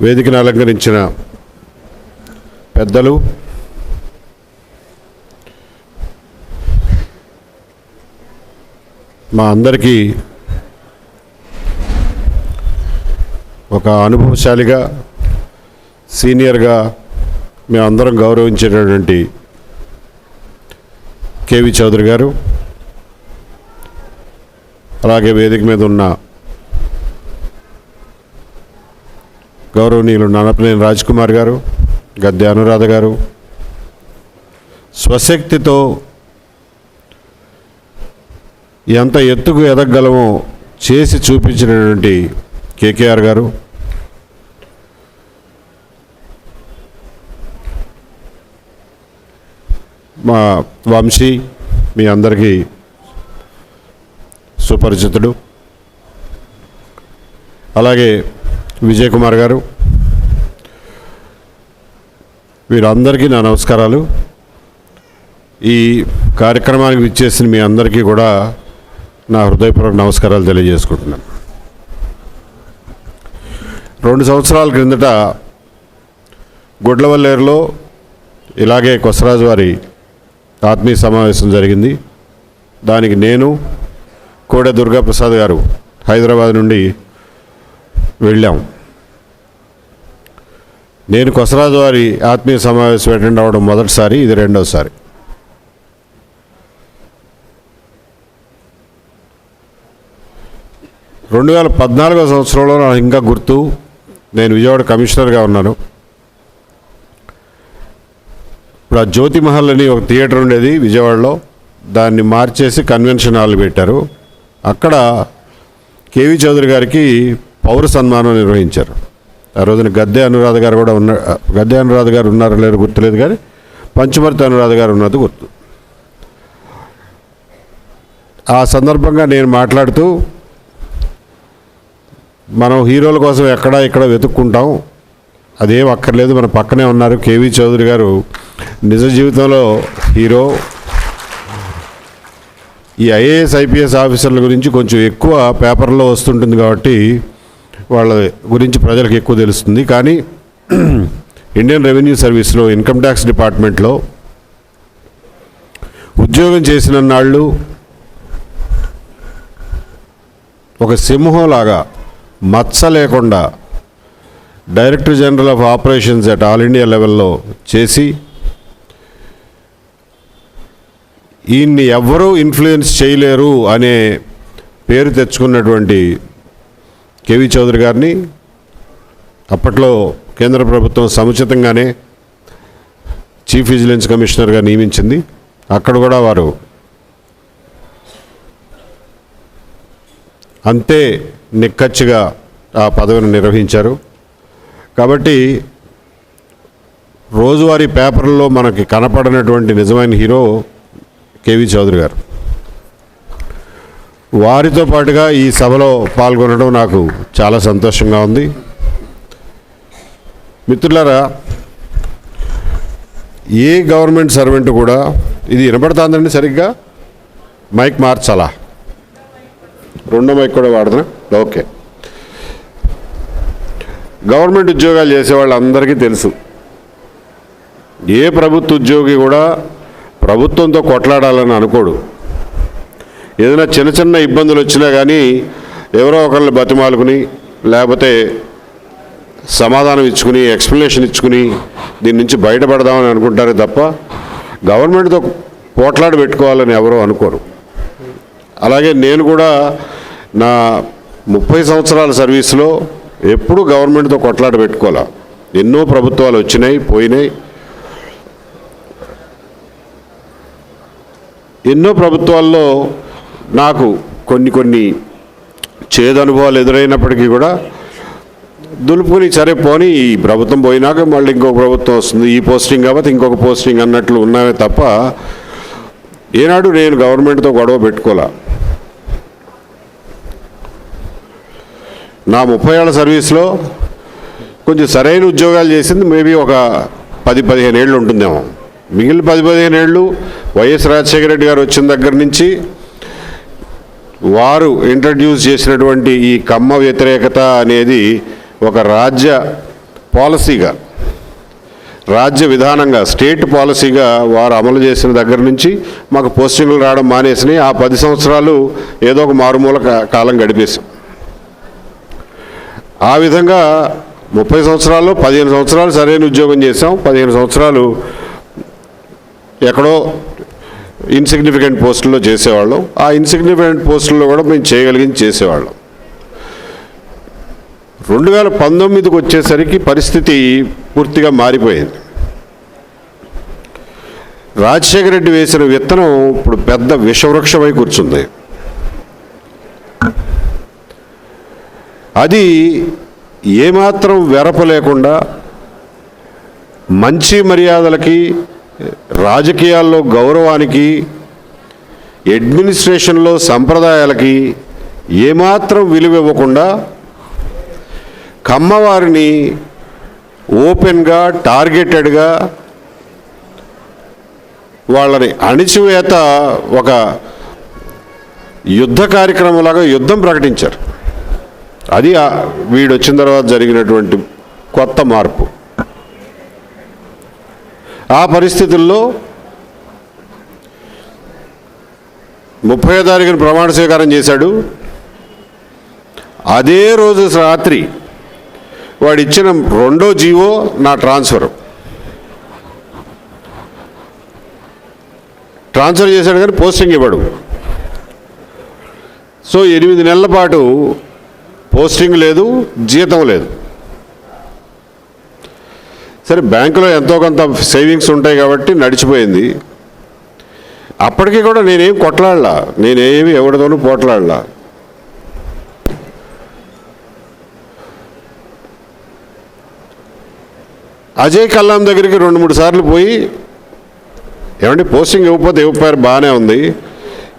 వేదికను అలంకరించిన పెద్దలు మా అందరికీ ఒక అనుభవశాలిగా సీనియర్గా మేమందరం గౌరవించేటటువంటి కేవి చౌదరి గారు అలాగే వేదిక మీద ఉన్న గౌరవనీయులు ననపనేని రాజ్ కుమార్ గారు గద్దె అనురాధ గారు స్వశక్తితో ఎంత ఎత్తుకు ఎదగలమో చేసి చూపించినటువంటి కేకేఆర్ గారు మా వంశీ మీ అందరికీ సుపరిచితుడు. అలాగే విజయ్ కుమార్ గారు వీరందరికీ నా నమస్కారాలు. ఈ కార్యక్రమానికి విచ్చేసిన మీ అందరికీ కూడా నా హృదయపూర్వక నమస్కారాలు తెలియజేసుకుంటున్నాను. రెండు సంవత్సరాల క్రిందట గుడ్లవల్లేరులో ఇలాగే కొసరాజు వారి ఆత్మీయ సమావేశం జరిగింది. దానికి నేను కోడె దుర్గాప్రసాద్ గారు హైదరాబాద్ నుండి వెళ్ళాం. నేను కొసరాజు వారి ఆత్మీయ సమావేశం అటెండ్ అవ్వడం మొదటిసారి ఇది రెండవసారి రెండు వేల పద్నాలుగో సంవత్సరంలో నాకు ఇంకా గుర్తు నేను విజయవాడ కమిషనర్గా ఉన్నాను. ఇప్పుడు ఆ జ్యోతి మహల్ అని ఒక థియేటర్ ఉండేది విజయవాడలో దాన్ని మార్చేసి కన్వెన్షన్ హాల్ పెట్టారు. అక్కడ కేవి చౌదరి గారికి పౌర సన్మానం నిర్వహించారు. ఆ రోజున గద్దె అనురాధ గారు కూడా ఉన్న గద్దె అనురాధ గారు ఉన్నారో లేదో గుర్తులేదు కానీ పంచమర్తి అనురాధ గారు ఉన్నది గుర్తు. ఆ సందర్భంగా నేను మాట్లాడుతూ మనం హీరోల కోసం ఎక్కడ ఇక్కడ వెతుక్కుంటాం అదేం అక్కర్లేదు మన పక్కనే ఉన్నారు కేవీ చౌదరి గారు. నిజ జీవితంలో హీరో ఈ ఐఏఎస్ ఐపీఎస్ ఆఫీసర్ల గురించి కొంచెం ఎక్కువ పేపర్లో వస్తుంటుంది కాబట్టి వాళ్ళ గురించి ప్రజలకు ఎక్కువ తెలుస్తుంది. కానీ ఇండియన్ రెవెన్యూ సర్వీస్లో ఇన్కమ్ ట్యాక్స్ డిపార్ట్మెంట్లో ఉద్యోగం చేసిన నాళ్ళు ఒక సింహంలాగా మచ్చ లేకుండా director general of operations at all India లెవెల్లో చేసి ఈయన్ని ఎవ్వరూ ఇన్ఫ్లుయెన్స్ చేయలేరు అనే పేరు తెచ్చుకున్నటువంటి కేవి చౌదరి గారిని అప్పట్లో కేంద్ర ప్రభుత్వం సముచితంగానే చీఫ్ విజిలెన్స్ కమిషనర్గా నియమించింది. అక్కడ కూడా వారు అంతే నిక్కచ్చిగా ఆ పదవిని నిర్వహించారు. కాబట్టి రోజువారీ పేపర్లో మనకి కనపడినటువంటి నిజమైన హీరో కేవీ చౌదరి గారు. వారితో పాటుగా ఈ సభలో పాల్గొనడం నాకు చాలా సంతోషంగా ఉంది. మిత్రులారా ఏ గవర్నమెంట్ సర్వెంట్ కూడా ఇది వినపడుతుందండి సరిగ్గా? మైక్ మార్చాలా? రెండో మైక్ కూడా వాడుతున్నా? ఓకే. గవర్నమెంట్ ఉద్యోగాలు చేసే వాళ్ళందరికీ తెలుసు. ఏ ప్రభుత్వ ఉద్యోగి కూడా ప్రభుత్వంతో కొట్లాడాలని అనుకోడు. ఏదైనా చిన్న చిన్న ఇబ్బందులు వచ్చినా కానీ ఎవరో ఒకరిని బతిమాలుకుని లేకపోతే సమాధానం ఇచ్చుకుని ఎక్స్ప్లెనేషన్ ఇచ్చుకుని దీని నుంచి బయటపడదామని అనుకుంటారే తప్ప గవర్నమెంట్తో పోట్లాడి పెట్టుకోవాలని ఎవరో అనుకోరు. అలాగే నేను కూడా నా ముప్పై సంవత్సరాల సర్వీస్లో ఎప్పుడూ గవర్నమెంట్తో కొట్లాట పెట్టుకోవాలా. ఎన్నో ప్రభుత్వాలు వచ్చినాయి పోయినాయి. ఎన్నో ప్రభుత్వాల్లో నాకు కొన్ని కొన్ని చేదు అనుభవాలు ఎదురైనప్పటికీ కూడా దులుపుకుని సరే పోనీ ఈ ప్రభుత్వం పోయినాక మళ్ళీ ఇంకొక ప్రభుత్వం వస్తుంది ఈ పోస్టింగ్ కాబట్టి ఇంకొక పోస్టింగ్ అన్నట్లు ఉన్నామే తప్ప ఏనాడు నేను గవర్నమెంట్తో గొడవ పెట్టుకోలే. నా ముప్పై ఏళ్ళ సర్వీస్లో కొంచెం సరైన ఉద్యోగాలు చేసింది మేబీ ఒక పది పదిహేను ఏళ్ళు ఉంటుందేమో. మిగిలిన పది పదిహేను ఏళ్ళు వైఎస్ రాజశేఖర రెడ్డి గారు వచ్చిన దగ్గర నుంచి వారు ఇంట్రడ్యూస్ చేసినటువంటి ఈ కమ్మ వ్యతిరేకత అనేది ఒక రాజ్య పాలసీగా రాజ్య విధానంగా స్టేట్ పాలసీగా వారు అమలు చేసిన దగ్గర నుంచి మాకు పోస్టింగ్లు రావడం మానేసినాయి. ఆ పది సంవత్సరాలు ఏదో ఒక మారుమూల కాలం గడిపేశాం. ఆ విధంగా ముప్పై సంవత్సరాలు పదిహేను సంవత్సరాలు సరైన ఉద్యోగం చేసాం పదిహేను సంవత్సరాలు ఎక్కడో ఇన్సిగ్నిఫికెంట్ పోస్టుల్లో చేసేవాళ్ళం. ఆ ఇన్సిగ్నిఫికెంట్ పోస్టుల్లో కూడా మేము చేయగలిగింది చేసేవాళ్ళం. రెండు వేల పంతొమ్మిదికి వచ్చేసరికి పరిస్థితి పూర్తిగా మారిపోయింది. రాజశేఖర రెడ్డి వేసిన విత్తనం ఇప్పుడు పెద్ద విషవృక్షమై కూర్చుంది. అది ఏమాత్రం వెరప లేకుండా మంచి మర్యాదలకి రాజకీయాల్లో గౌరవానికి అడ్మినిస్ట్రేషన్లో సంప్రదాయాలకి ఏమాత్రం విలువ ఇవ్వకుండా కమ్మవారిని ఓపెన్గా టార్గెటెడ్గా వాళ్ళని అణిచివేత ఒక యుద్ధ కార్యక్రమంలాగా యుద్ధం ప్రకటించారు. అది వీడొచ్చిన తర్వాత జరిగినటువంటి కొత్త మార్పు. ఆ పరిస్థితుల్లో ముప్పై తారీఖున ప్రమాణ స్వీకారం చేశాడు. అదే రోజు రాత్రి వాడు ఇచ్చిన రెండో జీవో నా ట్రాన్స్ఫర్. ట్రాన్స్ఫర్ చేశాడు కానీ పోస్టింగ్ ఇవ్వడు. సో ఎనిమిది నెలల పాటు పోస్టింగ్ లేదు జీతం లేదు. సరే బ్యాంకులో ఎంతో కొంత సేవింగ్స్ ఉంటాయి కాబట్టి నడిచిపోయింది. అప్పటికి కూడా నేనేం కొట్లాడలా నేనేమి ఎవరితోనూ పోట్లాడలా. అజయ్ కల్లాం దగ్గరికి రెండు మూడు సార్లు పోయి ఏమంటే పోస్టింగ్ ఇవ్వకపోతే ఇవ్వకపోయారు బాగానే ఉంది.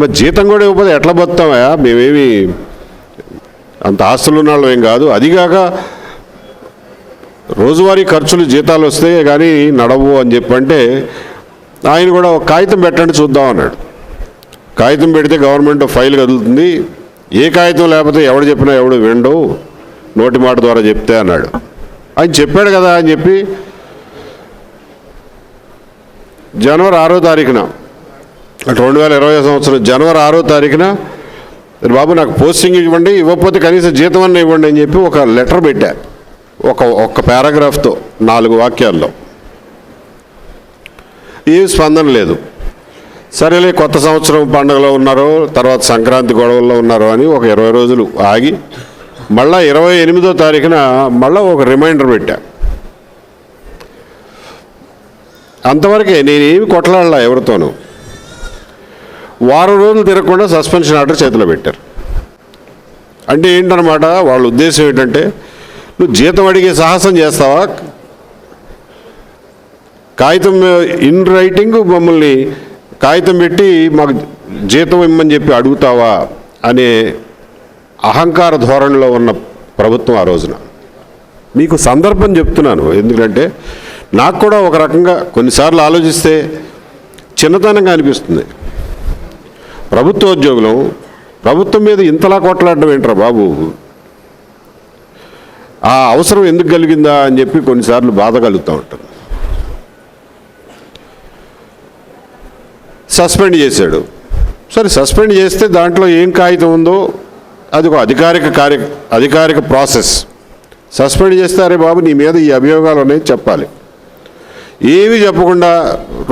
మరి జీతం కూడా ఇవ్వకపోతే ఎట్లా బతుతామా మేమేమి అంత ఆస్తులు ఉన్న వాళ్ళం ఏం కాదు. అదిగాక రోజువారీ ఖర్చులు జీతాలు వస్తే కానీ నడవు అని చెప్పంటే ఆయన కూడా ఒక కాగితం పెట్టండి చూద్దాం అన్నాడు. కాగితం పెడితే గవర్నమెంట్ ఫైల్ కదులుతుంది. ఏ కాగితం లేకపోతే ఎవడు చెప్పినా ఎవడు విండు నోటి మాట ద్వారా చెప్తే అన్నాడు. ఆయన చెప్పాడు కదా అని చెప్పి జనవరి ఆరో తారీఖున అటు రెండు వేల ఇరవై సంవత్సరం జనవరి ఆరో తారీఖున బాబు నాకు పోస్టింగ్ ఇవ్వండి ఇవ్వకపోతే కనీసం జీతం అన్న ఇవ్వండి అని చెప్పి ఒక లెటర్ పెట్టా. ఒక ఒక్క పారాగ్రాఫ్తో నాలుగు వాక్యాల్లో. ఏం స్పందన లేదు. సరేలే కొత్త సంవత్సరం పండుగలో ఉన్నారో తర్వాత సంక్రాంతి గొడవల్లో ఉన్నారో అని ఒక ఇరవై రోజులు ఆగి మళ్ళా ఇరవై ఎనిమిదో తారీఖున మళ్ళా ఒక రిమైండర్ పెట్టా. అంతవరకే నేనేమి కొట్లాడలా ఎవరితోనూ. వారం రోజులు తిరగకుండా సస్పెన్షన్ ఆర్డర్ చేతిలో పెట్టారు. అంటే ఏంటన్నమాట వాళ్ళ ఉద్దేశం ఏంటంటే నువ్వు జీతం అడిగే సాహసం చేస్తావా? కాగితం ఇన్ రైటింగ్ మమ్మల్ని కాగితం పెట్టి మాకు జీతం ఇమ్మని చెప్పి అడుగుతావా అనే అహంకార ధోరణిలో ఉన్న ప్రభుత్వం ఆ రోజున. మీకు సందర్భం చెప్తున్నాను. ఎందుకంటే నాకు కూడా ఒక రకంగా కొన్నిసార్లు ఆలోచిస్తే చిన్నతనంగా అనిపిస్తుంది. ప్రభుత్వ ఉద్యోగులు ప్రభుత్వం మీద ఇంతలా కొట్లాడడం ఏంట్రా బాబు? ఆ అవసరం ఎందుకు కలిగిందా అని చెప్పి కొన్నిసార్లు బాధ కలుగుతూ ఉంటుంది సస్పెండ్ చేశాడు. సరే సస్పెండ్ చేస్తే దాంట్లో ఏం కాగితం ఉందో అది ఒక అధికారిక కార్య అధికారిక ప్రాసెస్. సస్పెండ్ చేస్తే అరే బాబు నీ మీద ఈ అభియోగాలు ఉన్నాయి చెప్పాలి. ఏమీ చెప్పకుండా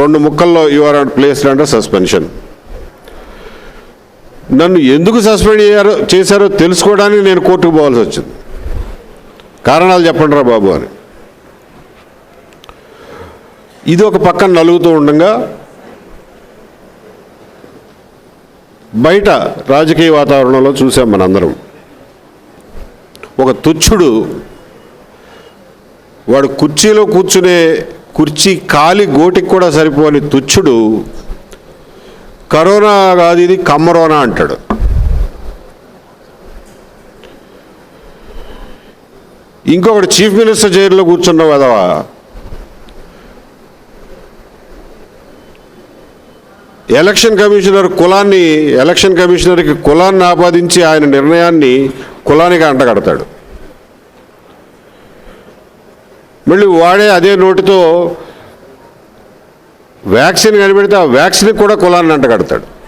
రెండు ముక్కల్లో యువర్ ప్లేస్డ్ అండర్ సస్పెన్షన్ నన్ను ఎందుకు సస్పెండ్ చేయారో చేశారో తెలుసుకోవడానికి నేను కోర్టుకు పోవాల్సి వచ్చింది. కారణాలు చెప్పండి రా బాబు అని. ఇది ఒక పక్కన నలుగుతూ ఉండగా బయట రాజకీయ వాతావరణంలో చూసాం మనందరం. ఒక తుచ్చుడు వాడు కుర్చీలో కూర్చునే కుర్చీ కాలి గోటికి కూడా సరిపోని తుచ్చుడు కరోనా కాదు ఇది కమ్మరోనా అంటాడు. ఇంకొకటి చీఫ్ మినిస్టర్ చైర్లో కూర్చున్న వదవా ఎలక్షన్ కమిషనర్ కులాన్ని ఎలక్షన్ కమిషనర్కి కులాన్ని ఆపాదించి ఆయన నిర్ణయాన్ని కులానికి అంటగడతాడు. మళ్ళీ వాడే అదే నోటితో వ్యాక్సిన్ కనిపెడితే ఆ వ్యాక్సిన్కి కూడా కులాన్ని అంటగడతాడు.